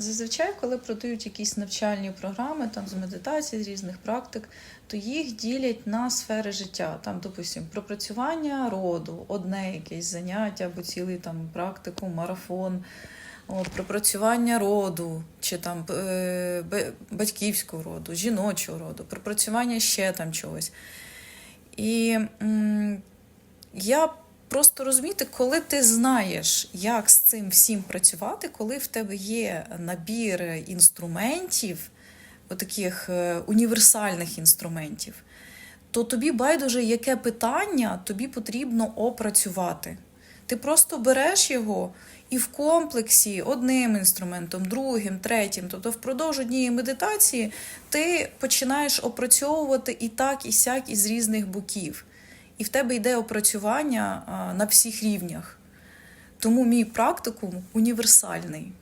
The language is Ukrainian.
Зазвичай, коли продають якісь навчальні програми там з медитації, з різних практик, то їх ділять на сфери життя. Там, допустим, пропрацювання роду, одне якесь заняття або цілий там практику, марафон. От, пропрацювання роду, чи там е, батьківського роду, жіночого роду, пропрацювання ще там чогось. І м, я просто розумієте, коли ти знаєш, як з цим всім працювати, коли в тебе є набір інструментів, таких універсальних інструментів, то тобі байдуже, яке питання тобі потрібно опрацювати. Ти просто береш його і в комплексі одним інструментом, другим, третім, тобто впродовж однієї медитації ти починаєш опрацьовувати і так, і сяк із різних боків. І в тебе йде опрацювання на всіх рівнях. Тому мій практикум універсальний.